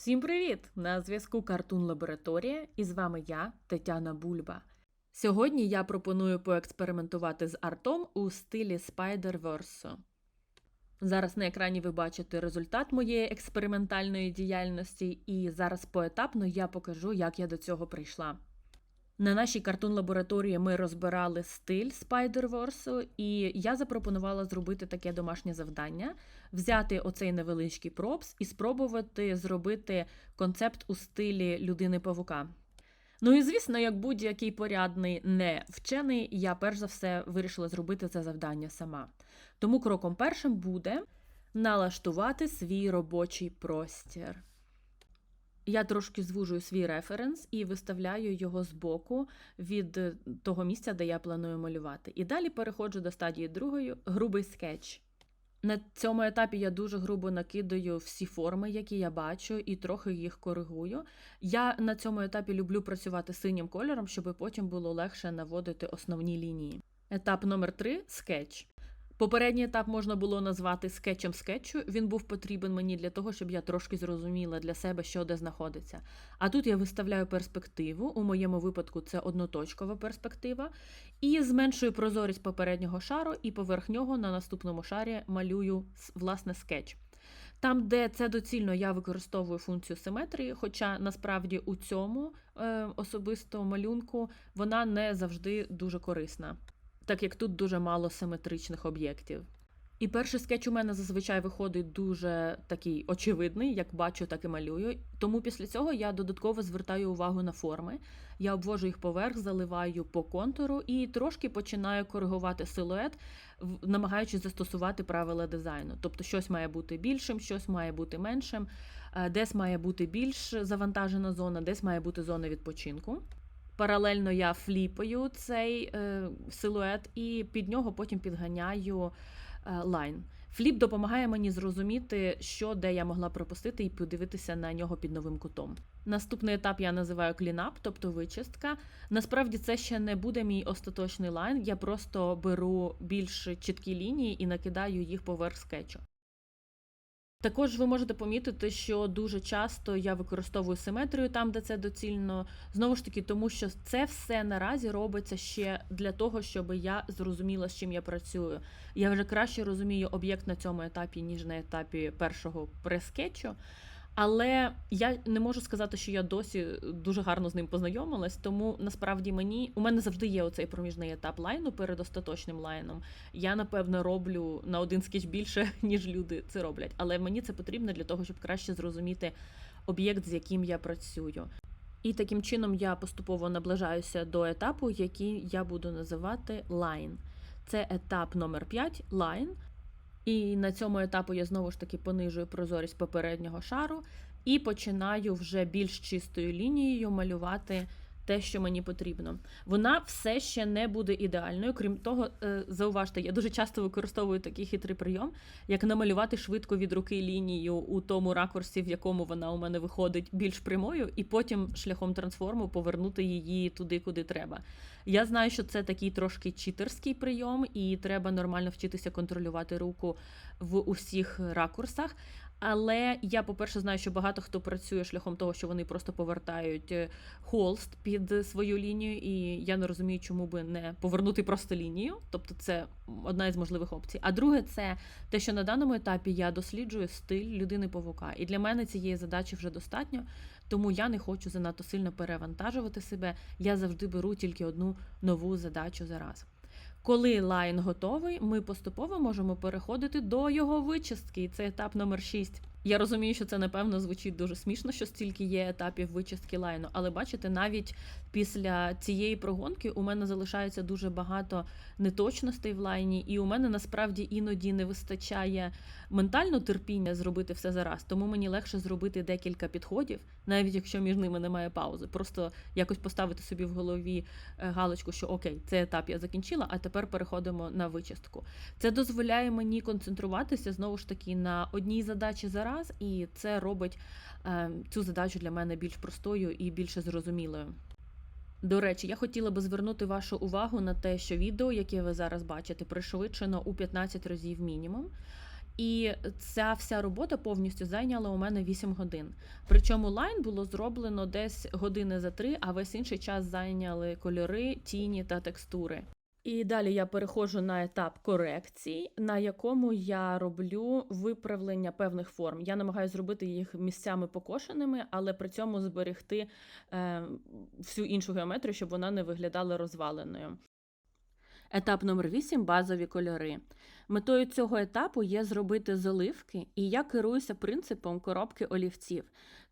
Всім привіт! На зв'язку Картун Лабораторія і з вами я, Тетяна Бульба. Сьогодні я пропоную поекспериментувати з артом у стилі Spider-Verse. Зараз на екрані ви бачите результат моєї експериментальної діяльності, і зараз поетапно я покажу, як я до цього прийшла. На нашій картун лабораторії ми розбирали стиль Spider-Verse, і я запропонувала зробити таке домашнє завдання: взяти оцей невеличкий пропс і спробувати зробити концепт у стилі людини-павука. Ну і звісно, як будь-який порядний не вчений, я перш за все вирішила зробити це завдання сама. Тому кроком першим буде налаштувати свій робочий простір. Я трошки звужую свій референс і виставляю його збоку від е, того місця, де я планую малювати. І далі переходжу до стадії другої грубий скетч. На цьому етапі я дуже грубо накидаю всі форми, які я бачу, і трохи їх коригую. Я на цьому етапі люблю працювати синім кольором, щоб потім було легше наводити основні лінії. Етап номер 3 скетч. Попередній етап можна було назвати скетчем скетчу. Він був потрібен мені для того, щоб я трошки зрозуміла для себе, що де знаходиться. А тут я виставляю перспективу. У моєму випадку це одноточкова перспектива, і зменшую прозорість попереднього шару, і поверх нього на наступному шарі малюю власне скетч. Там, де це доцільно, я використовую функцію симетрії, хоча насправді у цьому е, особисто малюнку вона не завжди дуже корисна так як тут дуже мало симетричних об'єктів. І перший скетч у мене зазвичай виходить дуже такий очевидний, як бачу, так і малюю. Тому після цього я додатково звертаю увагу на форми. Я обвожу їх поверх, заливаю по контуру і трошки починаю коригувати силует, намагаючись застосувати правила дизайну. Тобто щось має бути більшим, щось має бути меншим, е, десь має бути більш завантажена зона, десь має бути зона відпочинку. Паралельно я фліпаю цей е, силует і під нього потім підганяю е, лайн. Фліп допомагає мені зрозуміти, що де я могла пропустити, і подивитися на нього під новим кутом. Наступний етап я називаю клінап, тобто вичистка. Насправді це ще не буде мій остаточний лайн. Я просто беру більш чіткі лінії і накидаю їх поверх скетчу. Також ви можете помітити, що дуже часто я використовую симетрію там, де це доцільно. Знову ж таки, тому що це все наразі робиться ще для того, щоб я зрозуміла, з чим я працюю. Я вже краще розумію об'єкт на цьому етапі, ніж на етапі першого прескетчу. Але я не можу сказати, що я досі дуже гарно з ним познайомилась, тому насправді мені у мене завжди є оцей проміжний етап лайну перед остаточним лайном. Я напевно роблю на один скетч більше, ніж люди це роблять. Але мені це потрібно для того, щоб краще зрозуміти об'єкт, з яким я працюю. І таким чином я поступово наближаюся до етапу, який я буду називати line. Це етап номер 5 line. І на цьому етапу я знову ж таки понижую прозорість попереднього шару і починаю вже більш чистою лінією малювати те, що мені потрібно. Вона все ще не буде ідеальною. Крім того, е, зауважте, я дуже часто використовую такий хитрий прийом, як намалювати швидко від руки лінію у тому ракурсі, в якому вона у мене виходить більш прямою, і потім шляхом трансформу повернути її туди, куди треба. Я знаю, що це такий трошки читерський прийом, і треба нормально вчитися контролювати руку в усіх ракурсах. Але я, по-перше, знаю, що багато хто працює шляхом того, що вони просто повертають е, холст під свою лінію, і я не розумію, чому би не повернути просто лінію. Тобто, це одна із можливих опцій. А друге, це те, що на даному етапі я досліджую стиль людини павука. І для мене цієї задачі вже достатньо, тому я не хочу занадто сильно перевантажувати себе. Я завжди беру тільки одну нову задачу за раз. Коли лайн готовий, ми поступово можемо переходити до його вичистки. Це етап номер 6. Я розумію, що це напевно звучить дуже смішно, що стільки є етапів вичистки лайну, але бачите, навіть після цієї прогонки у мене залишається дуже багато неточностей в лайні, і у мене насправді іноді не вистачає ментально терпіння зробити все зараз. Тому мені легше зробити декілька підходів, навіть якщо між ними немає паузи. Просто якось поставити собі в голові е, галочку, що окей, цей етап я закінчила, а тепер переходимо на вичистку. Це дозволяє мені концентруватися знову ж таки на одній задачі зараз, і це робить е, цю задачу для мене більш простою і більше зрозумілою. До речі, я хотіла би звернути вашу увагу на те, що відео, яке ви зараз бачите, пришвидшено у 15 разів мінімум. І ця вся робота повністю зайняла у мене 8 годин. Причому лайн було зроблено десь години за три, а весь інший час зайняли кольори, тіні та текстури. І далі я переходжу на етап корекцій, на якому я роблю виправлення певних форм. Я намагаюся зробити їх місцями покошеними, але при цьому зберегти е, всю іншу геометрію, щоб вона не виглядала розваленою. Етап номер 8 базові кольори. Метою цього етапу є зробити заливки, і я керуюся принципом коробки олівців.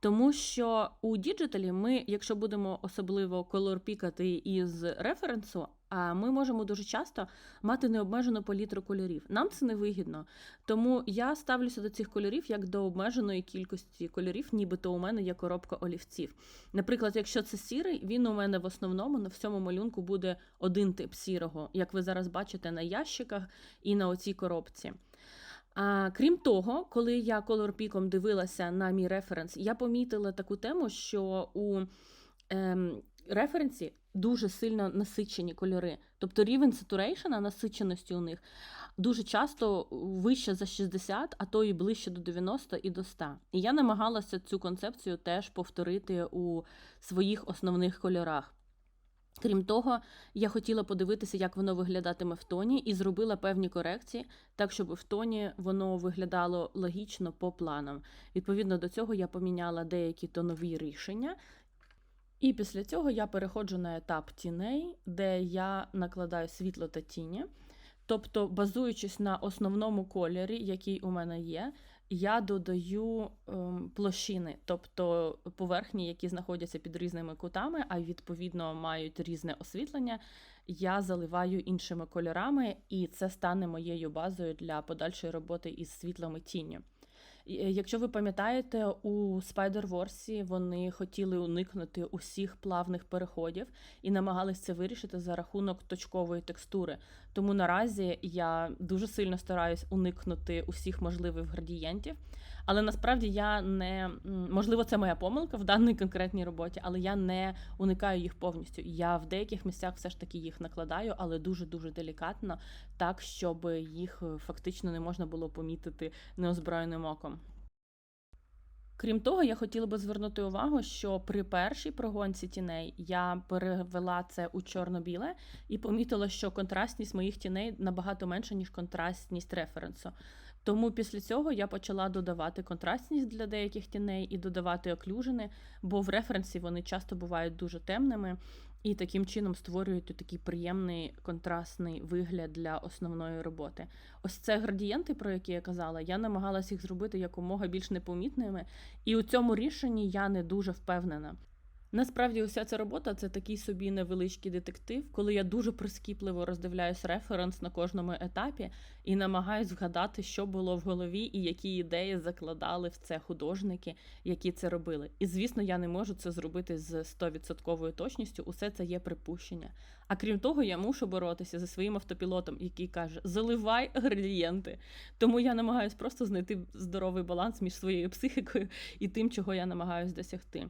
Тому що у діджиталі ми, якщо будемо особливо колорпікати із референсу, ми можемо дуже часто мати необмежену палітру кольорів. Нам це не вигідно. Тому я ставлюся до цих кольорів як до обмеженої кількості кольорів, нібито у мене є коробка олівців. Наприклад, якщо це сірий, він у мене в основному на всьому малюнку буде один тип сірого, як ви зараз бачите на ящиках і на оцій коробці. А, Крім того, коли я колорпіком дивилася на мій референс, я помітила таку тему, що у ем, референсі дуже сильно насичені кольори. Тобто рівень сатурейшена, насиченості у них дуже часто вище за 60, а то і ближче до 90 і до 100. І я намагалася цю концепцію теж повторити у своїх основних кольорах. Крім того, я хотіла подивитися, як воно виглядатиме в тоні, і зробила певні корекції, так щоб в тоні воно виглядало логічно по планам. Відповідно до цього я поміняла деякі тонові рішення. І після цього я переходжу на етап тіней, де я накладаю світло та тіні. Тобто, базуючись на основному кольорі, який у мене є, я додаю ем, площини, тобто поверхні, які знаходяться під різними кутами, а відповідно мають різне освітлення. Я заливаю іншими кольорами, і це стане моєю базою для подальшої роботи із світлами тінню. І, Якщо ви пам'ятаєте, у Spider-Verse вони хотіли уникнути усіх плавних переходів і намагались це вирішити за рахунок точкової текстури. Тому наразі я дуже сильно стараюсь уникнути усіх можливих градієнтів. Але насправді я не можливо, це моя помилка в даній конкретній роботі, але я не уникаю їх повністю. Я в деяких місцях все ж таки їх накладаю, але дуже дуже делікатно, так щоб їх е, фактично не можна було помітити неозброєним оком. Крім того, я хотіла би звернути увагу, що при першій прогонці тіней я перевела це у чорно-біле і помітила, що контрастність моїх тіней набагато менша, ніж контрастність референсу. Тому після цього я почала додавати контрастність для деяких тіней і додавати оклюжини, бо в референсі вони часто бувають дуже темними і таким чином створюють такий приємний контрастний вигляд для основної роботи. Ось це градієнти, про які я казала, я намагалась їх зробити якомога більш непомітними, і у цьому рішенні я не дуже впевнена. Насправді, уся ця робота це такий собі невеличкий детектив, коли я дуже прискіпливо роздивляюсь референс на кожному етапі і намагаюсь згадати, що було в голові і які ідеї закладали в це художники, які це робили. І звісно, я не можу це зробити з 100% точністю. Усе це є припущення. А крім того, я мушу боротися зі своїм автопілотом, який каже: заливай градієнти. Тому я намагаюсь просто знайти здоровий баланс між своєю психікою і тим, чого я намагаюсь досягти.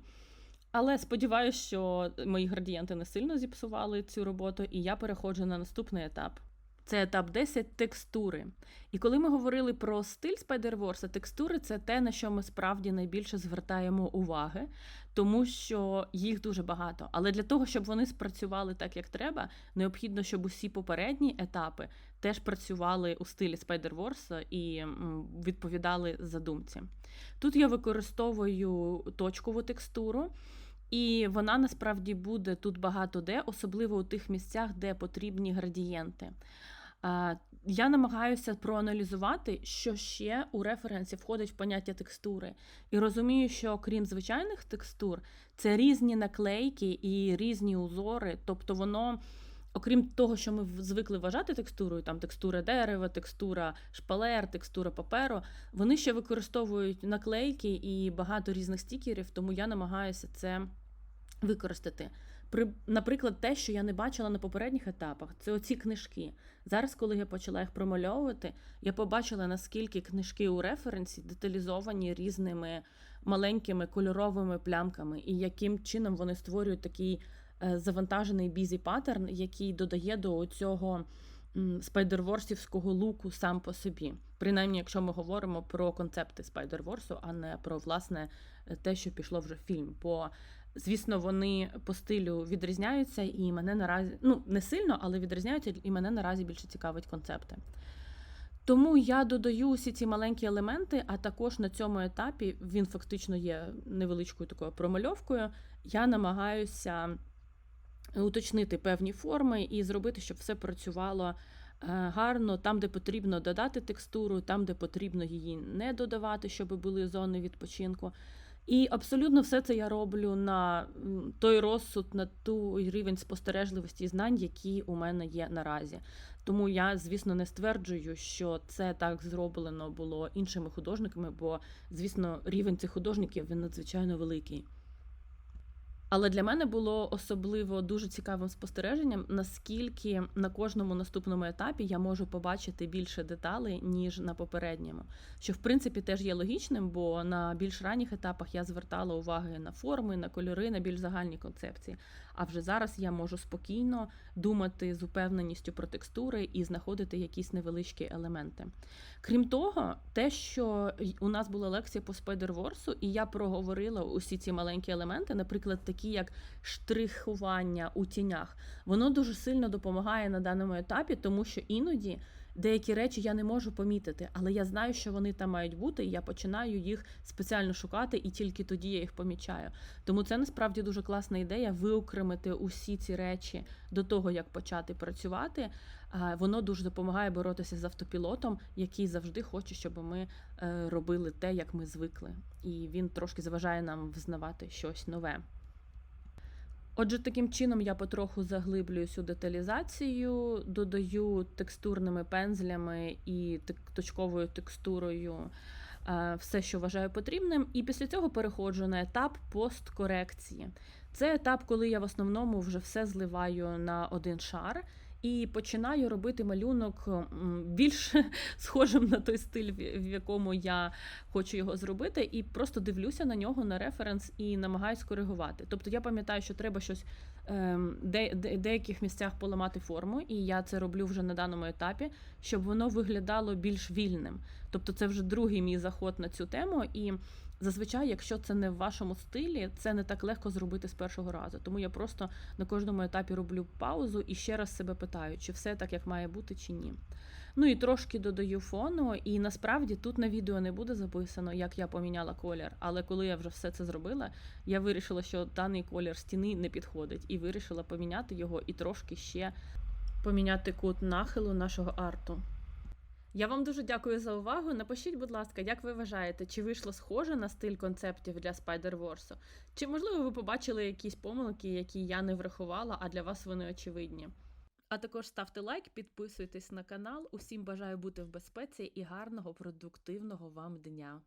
Але сподіваюся, що мої градієнти не сильно зіпсували цю роботу, і я переходжу на наступний етап. Це етап 10 текстури. І коли ми говорили про стиль Spider-Verse, текстури це те, на що ми справді найбільше звертаємо уваги, тому що їх дуже багато. Але для того, щоб вони спрацювали так, як треба, необхідно, щоб усі попередні етапи теж працювали у стилі Spider-Verse і відповідали задумці. Тут я використовую точкову текстуру. І вона насправді буде тут багато де, особливо у тих місцях, де потрібні градієнти. Я намагаюся проаналізувати, що ще у референсі входить в поняття текстури. І розумію, що крім звичайних текстур, це різні наклейки і різні узори, тобто воно. Окрім того, що ми звикли вважати текстурою, там текстура дерева, текстура шпалер, текстура паперу, вони ще використовують наклейки і багато різних стікерів, тому я намагаюся це використати. При, Наприклад, те, що я не бачила на попередніх етапах, це оці книжки. Зараз, коли я почала їх промальовувати, я побачила, наскільки книжки у референсі деталізовані різними маленькими кольоровими плямками, і яким чином вони створюють такий завантажений бізі паттерн, який додає до цього спайдерворсівського луку сам по собі. Принаймні, якщо ми говоримо про концепти спайдерворсу, а не про власне те, що пішло вже в фільм. Бо, звісно, вони по стилю відрізняються, і мене наразі ну не сильно, але відрізняються, і мене наразі більше цікавить концепти. Тому я додаю усі ці маленькі елементи, а також на цьому етапі він фактично є невеличкою такою промальовкою. Я намагаюся уточнити певні форми і зробити, щоб все працювало е, гарно, там, де потрібно додати текстуру, там, де потрібно її не додавати, щоб були зони відпочинку. І абсолютно все це я роблю на той розсуд, на той рівень спостережливості і знань, які у мене є наразі. Тому я, звісно, не стверджую, що це так зроблено було іншими художниками, бо, звісно, рівень цих художників він надзвичайно великий. Але для мене було особливо дуже цікавим спостереженням, наскільки на кожному наступному етапі я можу побачити більше деталей, ніж на попередньому. Що в принципі теж є логічним, бо на більш ранніх етапах я звертала уваги на форми, на кольори, на більш загальні концепції. А вже зараз я можу спокійно думати з упевненістю про текстури і знаходити якісь невеличкі елементи. Крім того, те, що у нас була лекція по спайдерворсу, і я проговорила усі ці маленькі елементи, наприклад, такі як штрихування у тінях, воно дуже сильно допомагає на даному етапі, тому що іноді деякі речі я не можу помітити, але я знаю, що вони там мають бути, і я починаю їх спеціально шукати, і тільки тоді я їх помічаю. Тому це насправді дуже класна ідея виокремити усі ці речі до того, як почати працювати. Воно дуже допомагає боротися з автопілотом, який завжди хоче, щоб ми е, робили те, як ми звикли. І він трошки заважає нам взнавати щось нове. Отже, таким чином я потроху заглиблююсь у деталізацію, додаю текстурними пензлями і точковою текстурою е, все, що вважаю потрібним. І після цього переходжу на етап посткорекції. Це етап, коли я в основному вже все зливаю на один шар. І починаю робити малюнок більш схожим на той стиль, в якому я хочу його зробити, і просто дивлюся на нього на референс і намагаюсь коригувати. Тобто я пам'ятаю, що треба щось ем, де, де, деяких місцях поламати форму, і я це роблю вже на даному етапі, щоб воно виглядало більш вільним. Тобто, це вже другий мій заход на цю тему. І зазвичай, якщо це не в вашому стилі, це не так легко зробити з першого разу. Тому я просто на кожному етапі роблю паузу і ще раз себе питаю, чи все так, як має бути, чи ні. Ну і трошки додаю фону, і насправді тут на відео не буде записано, як я поміняла колір. Але коли я вже все це зробила, я вирішила, що даний колір стіни не підходить, і вирішила поміняти його і трошки ще поміняти кут нахилу нашого арту. Я вам дуже дякую за увагу. Напишіть, будь ласка, як ви вважаєте, чи вийшло схоже на стиль концептів для spider Wars? Чи можливо ви побачили якісь помилки, які я не врахувала, а для вас вони очевидні? А також ставте лайк, підписуйтесь на канал. Усім бажаю бути в безпеці і гарного, продуктивного вам дня.